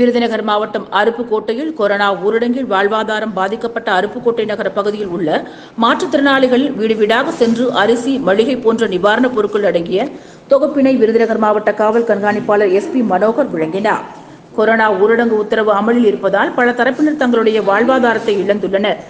விருதுநகர் மாவட்டம் அருப்புக்கோட்டையில் கொரோனா ஊரடங்கில் வாழ்வாதாரம் பாதிக்கப்பட்ட அருப்புக்கோட்டை நகர பகுதியில் உள்ள மாற்றுத்திறனாளிகள் வீடு வீடாக சென்று அரிசி மளிகை போன்ற நிவாரணப் பொருட்கள் அடங்கிய தொகுப்பினை விருதுநகர் மாவட்ட காவல் கண்காணிப்பாளர் எஸ் பி மனோகர் வழங்கினார். கொரோனா ஊரடங்கு உத்தரவு அமலில் இருப்பதால் பல தரப்பினர் தங்களுடைய வாழ்வாதாரத்தை இழந்துள்ளனர்.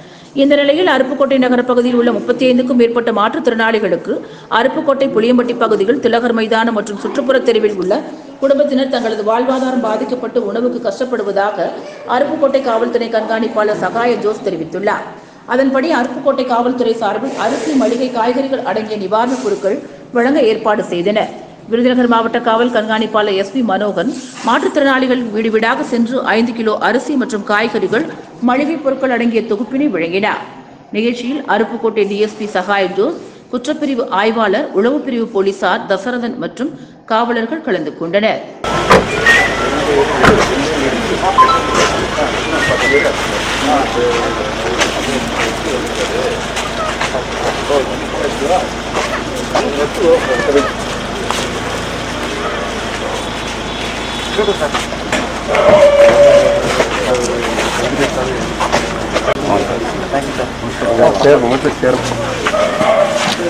இந்த நிலையில் அருப்புக்கோட்டை நகர பகுதியில் உள்ள முப்பத்தி ஐந்துக்கும் மேற்பட்ட மாற்றுத்திறனாளிகளுக்கு அருப்புக்கோட்டை புளியம்பட்டி பகுதியில் திலகர் மைதானம் மற்றும் சுற்றுப்புற தெருவில் உள்ள குடும்பத்தினர் தங்களது வாழ்வாதாரம் பாதிக்கப்பட்டு உணவுக்கு கஷ்டப்படுவதாக அருப்புக்கோட்டை காவல்துறை கண்காணிப்பாளர் சகாய ஜோஸ் தெரிவித்துள்ளார். அதன்படி அருப்புக்கோட்டை காவல்துறை சார்பில் அரிசி மளிகை காய்கறிகள் அடங்கிய நிவாரணப் பொருட்கள் வழங்க ஏற்பாடு செய்தனர். விருதுநகர் மாவட்ட காவல் கண்காணிப்பாளர் எஸ் பி மனோகன் மாற்றுத்திறனாளிகள் வீடு வீடாக சென்று ஐந்து கிலோ அரிசி மற்றும் காய்கறிகள் மளிகைப் பொருட்கள் அடங்கிய தொகுப்பினை வழங்கினார். நிகழ்ச்சியில் அருப்புக்கோட்டை டிஎஸ்பி சகாய ஜோஸ் குற்றப்பிரிவு ஆய்வாளர் உளவுப் பிரிவு போலீசார் தசரதன் மற்றும் காவலர்கள் கலந்து கொண்டனர். சேரும் மட்டும் சேரும்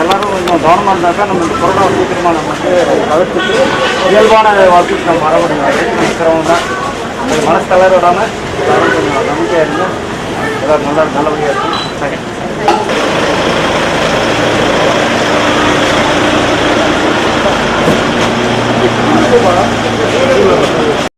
எல்லாரும் கொஞ்சம் கவனமாக இருந்தால் தான் நம்ம இந்த கொரோனா சீக்கிரமாக நமக்கு தவிர்த்துட்டு இயல்பான வாழ்க்கைக்கு நம்ம வர முடியும் சிரமம் தான் அது மனசு தளர விடாமல் எல்லாரும் நம்பிக்கையாக இருந்து எல்லாரும் நல்லா நல்லபடியாக இருக்கும் சரி